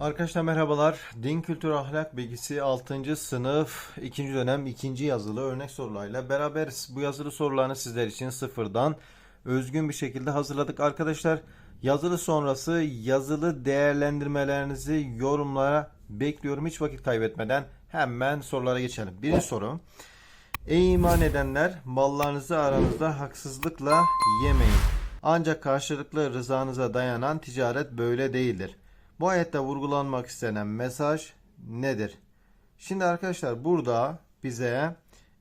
Arkadaşlar merhabalar. Din Kültür Ahlak Bilgisi 6. sınıf 2. dönem 2. yazılı örnek sorularıyla beraberiz. Bu yazılı sorularını sizler için sıfırdan özgün bir şekilde hazırladık. Arkadaşlar yazılı sonrası yazılı değerlendirmelerinizi yorumlara bekliyorum. Hiç vakit kaybetmeden hemen sorulara geçelim. Birinci soru. Ey iman edenler mallarınızı aranızda haksızlıkla yemeyin. Ancak karşılıklı rızanıza dayanan ticaret böyle değildir. Bu ayette vurgulanmak istenen mesaj nedir? Şimdi arkadaşlar burada bize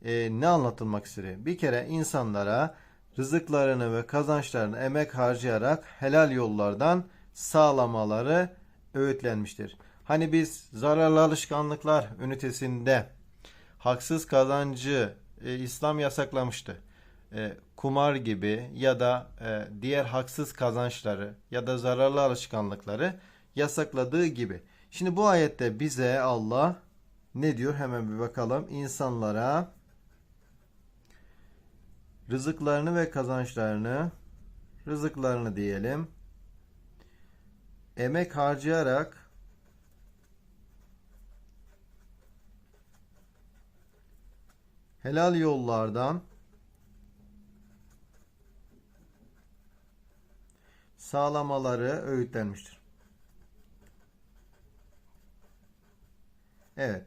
e, ne anlatılmak istiyor? Bir kere insanlara rızıklarını ve kazançlarını emek harcayarak helal yollardan sağlamaları öğütlenmiştir. Hani biz zararlı alışkanlıklar ünitesinde haksız kazancı e, İslam yasaklamıştı. E, kumar gibi ya da e, diğer haksız kazançları ya da zararlı alışkanlıkları yasakladığı gibi. Şimdi bu ayette bize Allah ne diyor? Hemen bir bakalım. İnsanlara rızıklarını ve kazançlarını rızıklarını diyelim emek harcayarak helal yollardan sağlamaları öğütlenmiştir. Evet.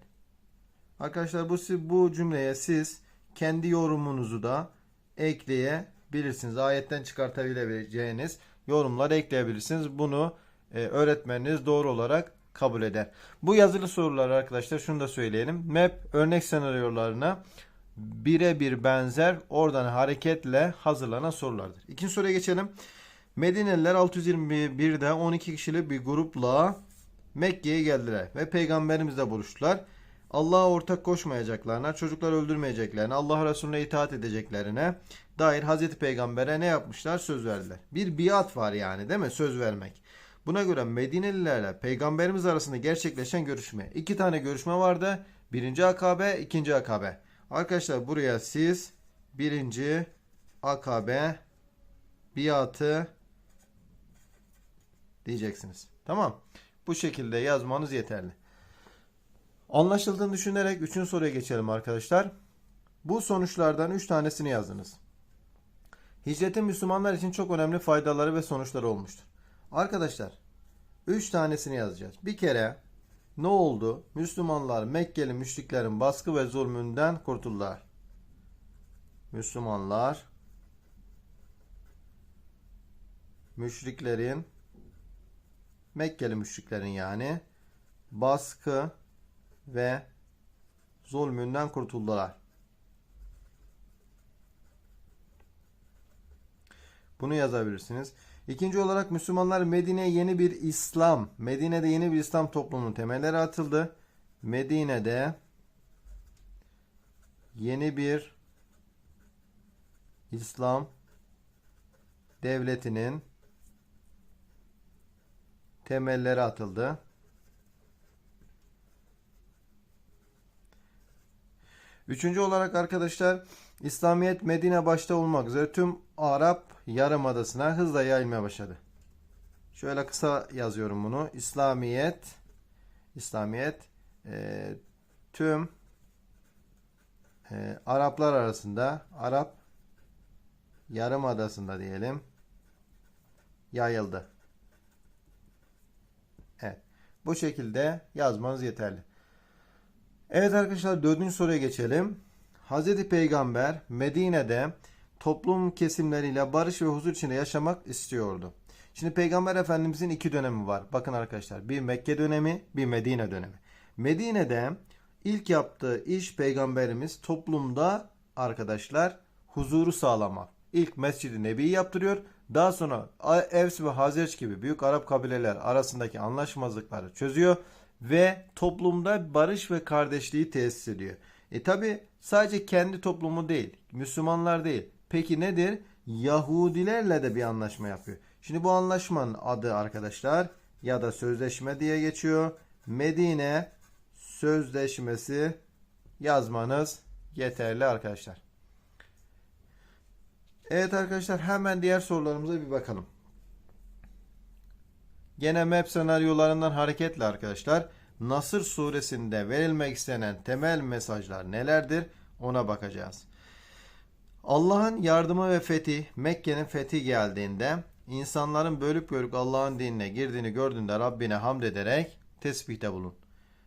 Arkadaşlar bu bu cümleye siz kendi yorumunuzu da ekleyebilirsiniz. Ayetten çıkartabileceğiniz yorumları ekleyebilirsiniz. Bunu e, öğretmeniniz doğru olarak kabul eder. Bu yazılı sorular arkadaşlar şunu da söyleyelim. Map örnek senaryolarına birebir benzer oradan hareketle hazırlanan sorulardır. İkinci soruya geçelim. Medineliler 621'de 12 kişilik bir grupla Mekke'ye geldiler ve peygamberimizle buluştular. Allah'a ortak koşmayacaklarına, çocuklar öldürmeyeceklerine, Allah Resulüne itaat edeceklerine dair Hazreti Peygamber'e ne yapmışlar? Söz verdiler. Bir biat var yani değil mi? Söz vermek. Buna göre Medinelilerle Peygamberimiz arasında gerçekleşen görüşme. iki tane görüşme vardı. Birinci akabe, ikinci akabe. Arkadaşlar buraya siz birinci akabe biatı diyeceksiniz. Tamam. Bu şekilde yazmanız yeterli. Anlaşıldığını düşünerek 3. soruya geçelim arkadaşlar. Bu sonuçlardan 3 tanesini yazınız. Hicretin Müslümanlar için çok önemli faydaları ve sonuçları olmuştur. Arkadaşlar 3 tanesini yazacağız. Bir kere ne oldu? Müslümanlar Mekkeli müşriklerin baskı ve zulmünden kurtuldular. Müslümanlar müşriklerin Mekkeli müşriklerin yani baskı ve zulmünden kurtuldular. Bunu yazabilirsiniz. İkinci olarak Müslümanlar Medine'ye yeni bir İslam, Medine'de yeni bir İslam toplumunun temelleri atıldı. Medine'de yeni bir İslam devletinin temelleri atıldı. Üçüncü olarak arkadaşlar İslamiyet Medine başta olmak üzere tüm Arap Yarımadası'na hızla yayılmaya başladı. Şöyle kısa yazıyorum bunu. İslamiyet İslamiyet e, tüm e, Araplar arasında Arap Yarımadası'nda diyelim yayıldı. Evet. Bu şekilde yazmanız yeterli. Evet arkadaşlar dördüncü soruya geçelim. Hz. Peygamber Medine'de toplum kesimleriyle barış ve huzur içinde yaşamak istiyordu. Şimdi Peygamber Efendimizin iki dönemi var. Bakın arkadaşlar bir Mekke dönemi bir Medine dönemi. Medine'de ilk yaptığı iş Peygamberimiz toplumda arkadaşlar huzuru sağlamak. İlk Mescid-i Nebi'yi yaptırıyor. Daha sonra Evs ve Hazreç gibi büyük Arap kabileler arasındaki anlaşmazlıkları çözüyor ve toplumda barış ve kardeşliği tesis ediyor. E tabi sadece kendi toplumu değil, Müslümanlar değil. Peki nedir? Yahudilerle de bir anlaşma yapıyor. Şimdi bu anlaşmanın adı arkadaşlar ya da sözleşme diye geçiyor. Medine Sözleşmesi yazmanız yeterli arkadaşlar. Evet arkadaşlar hemen diğer sorularımıza bir bakalım. Gene map senaryolarından hareketle arkadaşlar Nasır suresinde verilmek istenen temel mesajlar nelerdir ona bakacağız. Allah'ın yardımı ve fethi Mekke'nin fethi geldiğinde insanların bölüp bölüp Allah'ın dinine girdiğini gördüğünde Rabbine hamd ederek tesbihte bulun.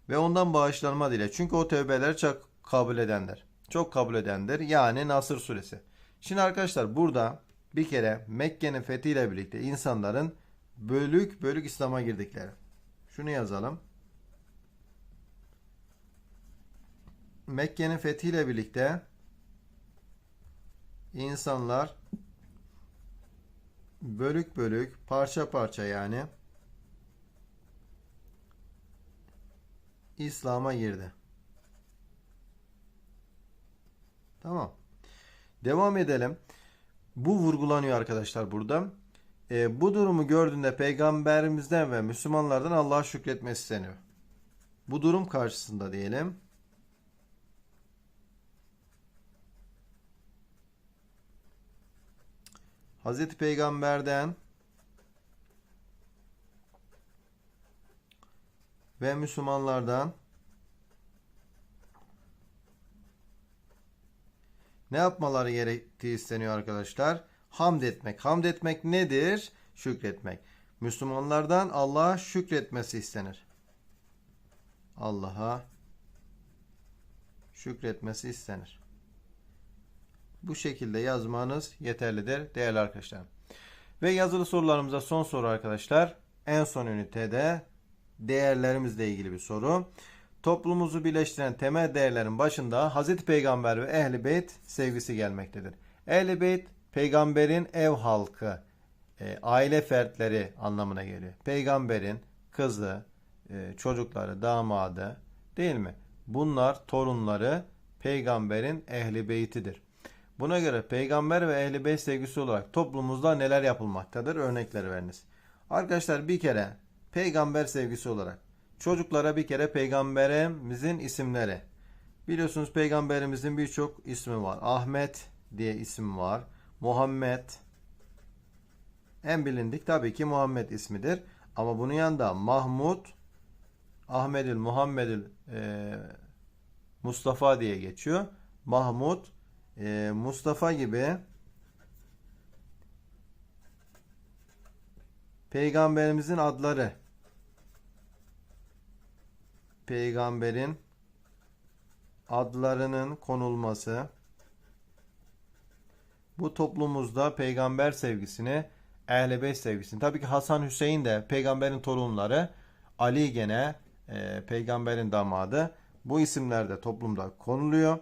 Ve ondan bağışlanma dile. Çünkü o tövbeleri çok kabul edenler. Çok kabul edendir. Yani Nasır suresi. Şimdi arkadaşlar burada bir kere Mekke'nin fethiyle birlikte insanların bölük bölük İslam'a girdikleri. Şunu yazalım. Mekke'nin fethiyle birlikte insanlar bölük bölük parça parça yani İslam'a girdi. Tamam. Devam edelim. Bu vurgulanıyor arkadaşlar burada. E, bu durumu gördüğünde peygamberimizden ve Müslümanlardan Allah'a şükretmesi isteniyor. Bu durum karşısında diyelim. Hazreti Peygamber'den ve Müslümanlardan ne yapmaları gerektiği isteniyor arkadaşlar? Hamd etmek. Hamd etmek nedir? Şükretmek. Müslümanlardan Allah'a şükretmesi istenir. Allah'a şükretmesi istenir. Bu şekilde yazmanız yeterlidir değerli arkadaşlar. Ve yazılı sorularımıza son soru arkadaşlar. En son ünitede değerlerimizle ilgili bir soru. Toplumumuzu birleştiren temel değerlerin başında Hz. Peygamber ve Ehl-i Beyt sevgisi gelmektedir. Ehl-i Beyt peygamberin ev halkı, e, aile fertleri anlamına geliyor. Peygamberin kızı, e, çocukları, damadı değil mi? Bunlar torunları peygamberin ehli beytidir. Buna göre peygamber ve ehli beyt sevgisi olarak toplumumuzda neler yapılmaktadır? Örnekler veriniz. Arkadaşlar bir kere peygamber sevgisi olarak çocuklara bir kere peygamberimizin isimleri. Biliyorsunuz peygamberimizin birçok ismi var. Ahmet diye isim var. Muhammed en bilindik tabii ki Muhammed ismidir. Ama bunun yanında Mahmud, Ahmedül, Muhammedül, e, Mustafa diye geçiyor. Mahmud, e, Mustafa gibi peygamberimizin adları peygamberin adlarının konulması bu toplumumuzda peygamber sevgisini, ehl-i beyt sevgisini. Tabii ki Hasan Hüseyin de peygamberin torunları, Ali gene e, peygamberin damadı. Bu isimler de toplumda konuluyor.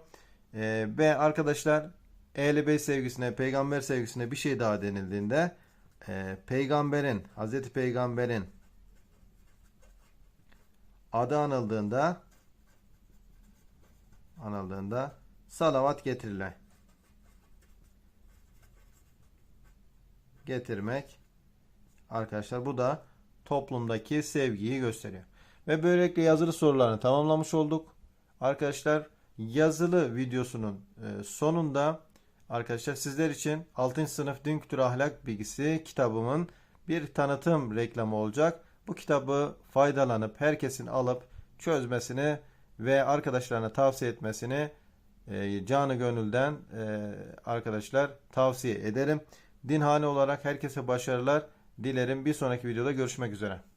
E, ve arkadaşlar ehl-i beyt sevgisine, peygamber sevgisine bir şey daha denildiğinde e, peygamberin, Hazreti Peygamber'in adı anıldığında anıldığında salavat getirilir. getirmek arkadaşlar bu da toplumdaki sevgiyi gösteriyor. Ve böylelikle yazılı sorularını tamamlamış olduk. Arkadaşlar yazılı videosunun e, sonunda arkadaşlar sizler için 6. sınıf din kültürü ahlak bilgisi kitabımın bir tanıtım reklamı olacak. Bu kitabı faydalanıp herkesin alıp çözmesini ve arkadaşlarına tavsiye etmesini e, canı gönülden e, arkadaşlar tavsiye ederim. Dinhane olarak herkese başarılar dilerim. Bir sonraki videoda görüşmek üzere.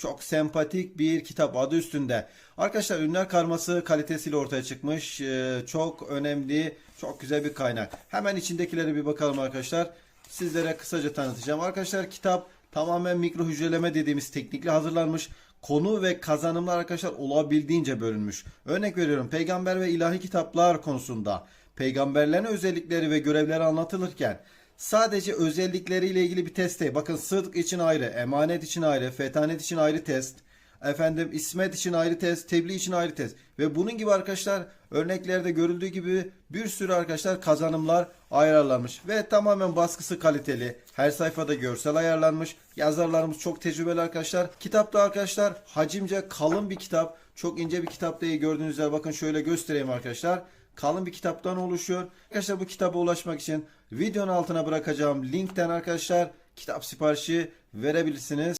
Çok sempatik bir kitap adı üstünde. Arkadaşlar ünlüler karması kalitesiyle ortaya çıkmış. Ee, çok önemli, çok güzel bir kaynak. Hemen içindekilere bir bakalım arkadaşlar. Sizlere kısaca tanıtacağım. Arkadaşlar kitap tamamen mikro hücreleme dediğimiz teknikle hazırlanmış. Konu ve kazanımlar arkadaşlar olabildiğince bölünmüş. Örnek veriyorum peygamber ve ilahi kitaplar konusunda peygamberlerin özellikleri ve görevleri anlatılırken sadece özellikleriyle ilgili bir test değil. Bakın sıdk için ayrı, emanet için ayrı, fetanet için ayrı test. efendim İsmet için ayrı test, tebliğ için ayrı test ve bunun gibi arkadaşlar örneklerde görüldüğü gibi bir sürü arkadaşlar kazanımlar ayarlanmış ve tamamen baskısı kaliteli. Her sayfada görsel ayarlanmış. Yazarlarımız çok tecrübeli arkadaşlar. Kitapta arkadaşlar hacimce kalın bir kitap. Çok ince bir kitap değil gördüğünüz üzere bakın şöyle göstereyim arkadaşlar. Kalın bir kitaptan oluşuyor. Arkadaşlar bu kitaba ulaşmak için videonun altına bırakacağım linkten arkadaşlar kitap siparişi verebilirsiniz.